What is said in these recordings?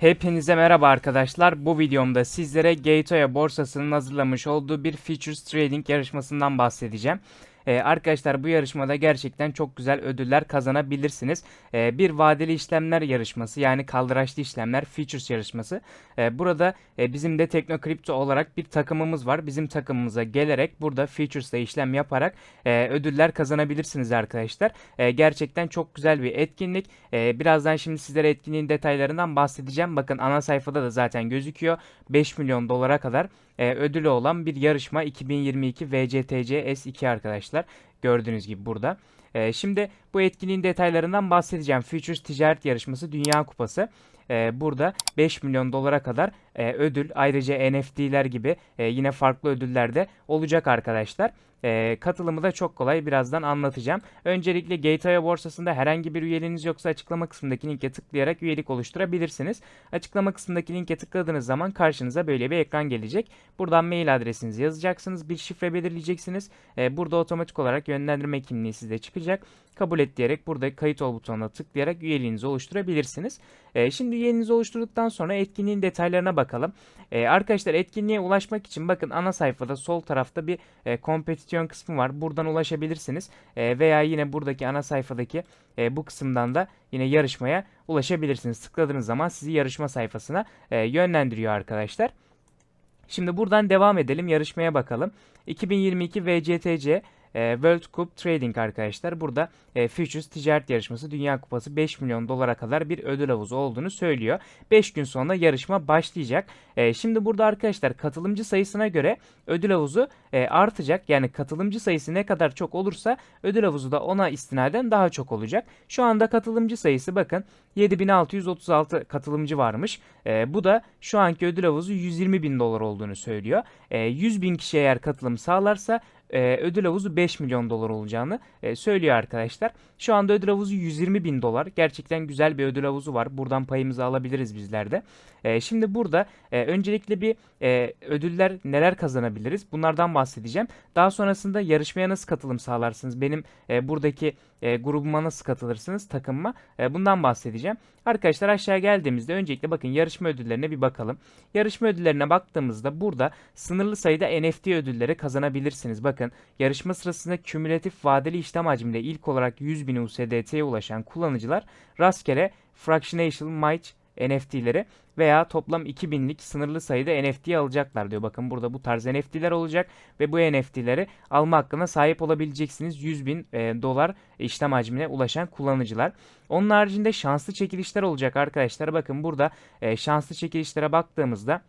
Hepinize merhaba arkadaşlar. Bu videomda sizlere Gateway borsasının hazırlamış olduğu bir Futures Trading yarışmasından bahsedeceğim. Ee, arkadaşlar bu yarışmada gerçekten çok güzel ödüller kazanabilirsiniz. Ee, bir vadeli işlemler yarışması yani kaldıraçlı işlemler Futures yarışması. Ee, burada e, bizim de Teknokripto olarak bir takımımız var. Bizim takımımıza gelerek burada Futures'ta işlem yaparak e, ödüller kazanabilirsiniz arkadaşlar. E, gerçekten çok güzel bir etkinlik. E, birazdan şimdi sizlere etkinliğin detaylarından bahsedeceğim. Bakın ana sayfada da zaten gözüküyor. 5 milyon dolara kadar e, ödülü olan bir yarışma 2022 VCTC S2 arkadaşlar. Gördüğünüz gibi burada. E, şimdi bu etkinliğin detaylarından bahsedeceğim. Futures Ticaret Yarışması Dünya Kupası. E, burada 5 milyon dolara kadar e, ödül ayrıca NFT'ler gibi e, yine farklı ödüller de olacak arkadaşlar. E, katılımı da çok kolay birazdan anlatacağım. Öncelikle Gateway borsasında herhangi bir üyeliğiniz yoksa açıklama kısmındaki linke tıklayarak üyelik oluşturabilirsiniz. Açıklama kısmındaki linke tıkladığınız zaman karşınıza böyle bir ekran gelecek. Buradan mail adresinizi yazacaksınız. Bir şifre belirleyeceksiniz. E, burada otomatik olarak yönlendirme kimliği size çıkacak. Kabul et diyerek burada kayıt ol butonuna tıklayarak üyeliğinizi oluşturabilirsiniz. E, şimdi üyeliğinizi oluşturduktan sonra etkinliğin detaylarına bakalım. E, arkadaşlar etkinliğe ulaşmak için bakın ana sayfada sol tarafta bir e, kompetisyon kısmı var. Buradan ulaşabilirsiniz. E, veya yine buradaki ana sayfadaki e, bu kısımdan da yine yarışmaya ulaşabilirsiniz. Tıkladığınız zaman sizi yarışma sayfasına e, yönlendiriyor arkadaşlar. Şimdi buradan devam edelim. Yarışmaya bakalım. 2022 VCTC e, World Cup Trading arkadaşlar. Burada e, Futures Ticaret Yarışması Dünya Kupası 5 milyon dolara kadar bir ödül havuzu olduğunu söylüyor. 5 gün sonra yarışma başlayacak. E, şimdi burada arkadaşlar katılımcı sayısına göre ödül havuzu e, artacak. Yani katılımcı sayısı ne kadar çok olursa ödül havuzu da ona istinaden daha çok olacak. Şu anda katılımcı sayısı bakın 7636 katılımcı varmış. E, bu da şu anki ödül havuzu 120 bin dolar olduğunu söylüyor. E, 100 bin kişi eğer katılım sağlarsa e, ödül havuzu 5 milyon dolar olacağını e, söylüyor arkadaşlar. Şu anda ödül havuzu 120 bin dolar. Gerçekten güzel bir ödül havuzu var. Buradan payımızı alabiliriz bizler de. E, şimdi burada e, öncelikle bir e, ödüller neler kazanabiliriz? Bunlardan bahsedeceğim. Daha sonrasında yarışmaya nasıl katılım sağlarsınız? Benim e, buradaki e, grubuma nasıl katılırsınız takımıma? E, bundan bahsedeceğim. Arkadaşlar aşağı geldiğimizde öncelikle bakın yarışma ödüllerine bir bakalım. Yarışma ödüllerine baktığımızda burada sınırlı sayıda NFT ödülleri kazanabilirsiniz. Bakın yarışma sırasında kümülatif vadeli işlem hacmiyle ilk olarak 100 bin USDT'ye ulaşan kullanıcılar rastgele Fractional Might NFT'leri veya toplam 2000'lik sınırlı sayıda NFT alacaklar diyor. Bakın burada bu tarz NFT'ler olacak ve bu NFT'leri alma hakkına sahip olabileceksiniz. 100 bin e, dolar işlem hacmine ulaşan kullanıcılar. Onun haricinde şanslı çekilişler olacak arkadaşlar. Bakın burada e, şanslı çekilişlere baktığımızda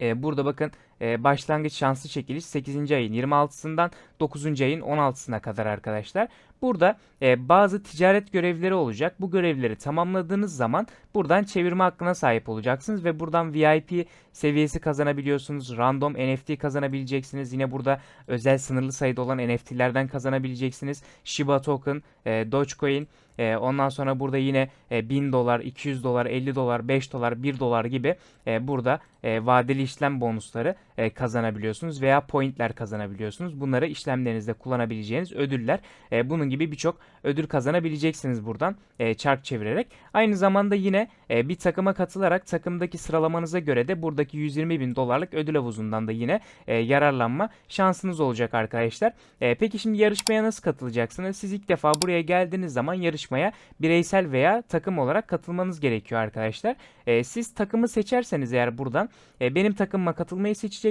e, burada bakın e, başlangıç şanslı çekiliş 8. ayın 26'sından 9. ayın 16'sına kadar arkadaşlar. Burada e, bazı ticaret görevleri olacak. Bu görevleri tamamladığınız zaman buradan çevirme hakkına sahip olacaksınız ve buradan VIP seviyesi kazanabiliyorsunuz. Random NFT kazanabileceksiniz. Yine burada özel sınırlı sayıda olan NFT'lerden kazanabileceksiniz. Shiba Token, e, Dogecoin, e, ondan sonra burada yine e, 1000 dolar, 200 dolar, 50 dolar, 5 dolar, 1 dolar gibi e, burada e, vadeli işlem bonusları e, kazanabiliyorsunuz veya pointler kazanabiliyorsunuz. Bunları işlemlerinizde kullanabileceğiniz ödüller. E, bunun gibi birçok ödül kazanabileceksiniz buradan e, çark çevirerek. Aynı zamanda yine e, bir takıma katılarak takımdaki sıralamanıza göre de buradaki 120 bin dolarlık ödül havuzundan da yine e, yararlanma şansınız olacak arkadaşlar. E, peki şimdi yarışmaya nasıl katılacaksınız? Siz ilk defa buraya geldiğiniz zaman yarışmaya bireysel veya takım olarak katılmanız gerekiyor arkadaşlar. E, siz takımı seçerseniz eğer buradan e, benim takımıma katılmayı seçeceksiniz.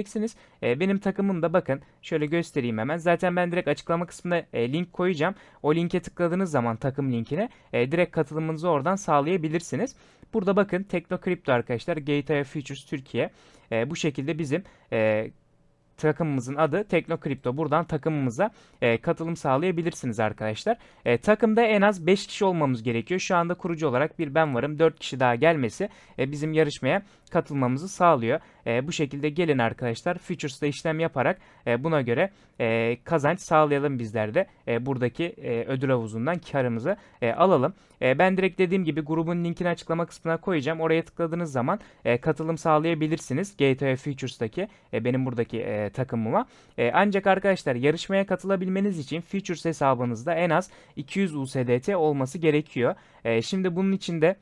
E, benim takımım da bakın şöyle göstereyim hemen. Zaten ben direkt açıklama kısmında e, link koyacağım. O linke tıkladığınız zaman takım linkine e, direkt katılımınızı oradan sağlayabilirsiniz. Burada bakın Teknokripto arkadaşlar Gateway Futures Türkiye e, bu şekilde bizim e, takımımızın adı Teknokripto. Buradan takımımıza e, katılım sağlayabilirsiniz arkadaşlar. E, takımda en az 5 kişi olmamız gerekiyor. Şu anda kurucu olarak bir ben varım. 4 kişi daha gelmesi e, bizim yarışmaya katılmamızı sağlıyor. E, bu şekilde gelin arkadaşlar Futures'ta işlem yaparak e, buna göre e, kazanç sağlayalım bizler de. E, buradaki e, ödül havuzundan karımızı e, alalım. E, ben direkt dediğim gibi grubun linkini açıklama kısmına koyacağım. Oraya tıkladığınız zaman e, katılım sağlayabilirsiniz. Gateway Futures'taki e, benim buradaki e, takımıma. E, ancak arkadaşlar yarışmaya katılabilmeniz için Futures hesabınızda en az 200 USDT olması gerekiyor. E, şimdi bunun için de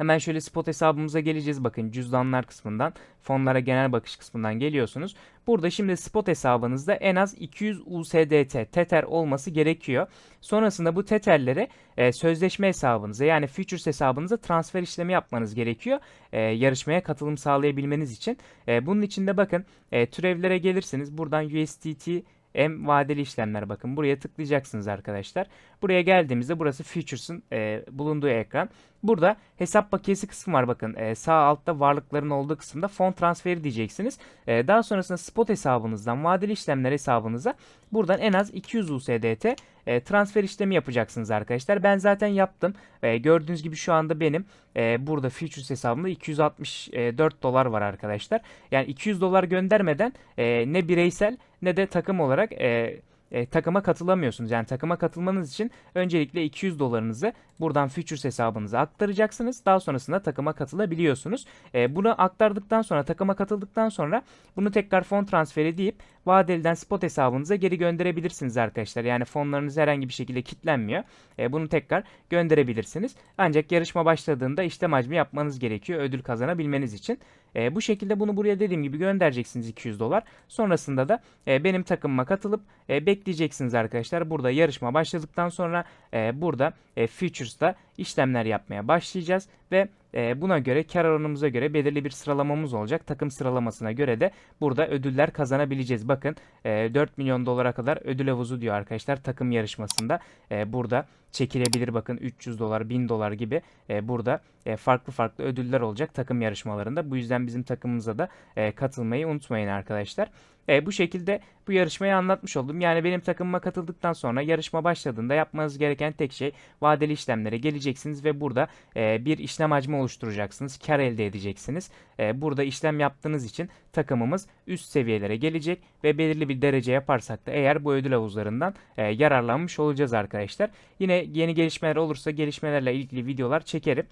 Hemen şöyle spot hesabımıza geleceğiz. Bakın cüzdanlar kısmından, fonlara genel bakış kısmından geliyorsunuz. Burada şimdi spot hesabınızda en az 200 USDT Tether olması gerekiyor. Sonrasında bu Tether'leri e, sözleşme hesabınıza yani futures hesabınıza transfer işlemi yapmanız gerekiyor. E, yarışmaya katılım sağlayabilmeniz için. E, bunun için de bakın e, türevlere gelirsiniz. Buradan USDT M vadeli işlemler bakın buraya tıklayacaksınız arkadaşlar. Buraya geldiğimizde burası Futures'ın e, bulunduğu ekran. Burada hesap paketi kısmı var bakın e, sağ altta varlıkların olduğu kısımda fon transferi diyeceksiniz. E, daha sonrasında spot hesabınızdan vadeli işlemler hesabınıza buradan en az 200 USDT e, transfer işlemi yapacaksınız arkadaşlar. Ben zaten yaptım. E, gördüğünüz gibi şu anda benim e, burada Futures hesabımda 264 dolar var arkadaşlar. Yani 200 dolar göndermeden e, ne bireysel ne de takım olarak e, e, takıma katılamıyorsunuz. Yani takıma katılmanız için öncelikle 200 dolarınızı buradan Futures hesabınıza aktaracaksınız. Daha sonrasında takıma katılabiliyorsunuz. E, bunu aktardıktan sonra takıma katıldıktan sonra bunu tekrar fon transferi deyip vadeliden spot hesabınıza geri gönderebilirsiniz arkadaşlar. Yani fonlarınız herhangi bir şekilde kilitlenmiyor. E, bunu tekrar gönderebilirsiniz. Ancak yarışma başladığında işlem hacmi yapmanız gerekiyor ödül kazanabilmeniz için. E, bu şekilde bunu buraya dediğim gibi göndereceksiniz 200 dolar. Sonrasında da e, benim takımıma katılıp e, bekleyeceksiniz arkadaşlar. Burada yarışma başladıktan sonra e, burada e, Futures'ta işlemler yapmaya başlayacağız ve e, buna göre kar oranımıza göre belirli bir sıralamamız olacak. Takım sıralamasına göre de burada ödüller kazanabileceğiz. Bakın e, 4 milyon dolara kadar ödül havuzu diyor arkadaşlar takım yarışmasında. E, burada çekilebilir bakın 300 dolar 1000 dolar gibi e, burada e, farklı farklı ödüller olacak takım yarışmalarında. Bu yüzden bizim takımımıza da e, katılmayı unutmayın arkadaşlar. E, bu şekilde bu yarışmayı anlatmış oldum. Yani benim takımıma katıldıktan sonra yarışma başladığında yapmanız gereken tek şey vadeli işlemlere geleceksiniz ve burada e, bir işlem hacmi oluşturacaksınız. Kar elde edeceksiniz. E, burada işlem yaptığınız için takımımız üst seviyelere gelecek ve belirli bir derece yaparsak da eğer bu ödül havuzlarından e, yararlanmış olacağız arkadaşlar. Yine yeni gelişmeler olursa gelişmelerle ilgili videolar çekerim.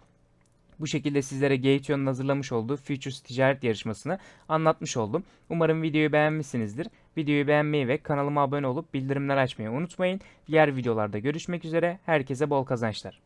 Bu şekilde sizlere Gateon'un hazırlamış olduğu Futures ticaret yarışmasını anlatmış oldum. Umarım videoyu beğenmişsinizdir. Videoyu beğenmeyi ve kanalıma abone olup bildirimler açmayı unutmayın. Diğer videolarda görüşmek üzere. Herkese bol kazançlar.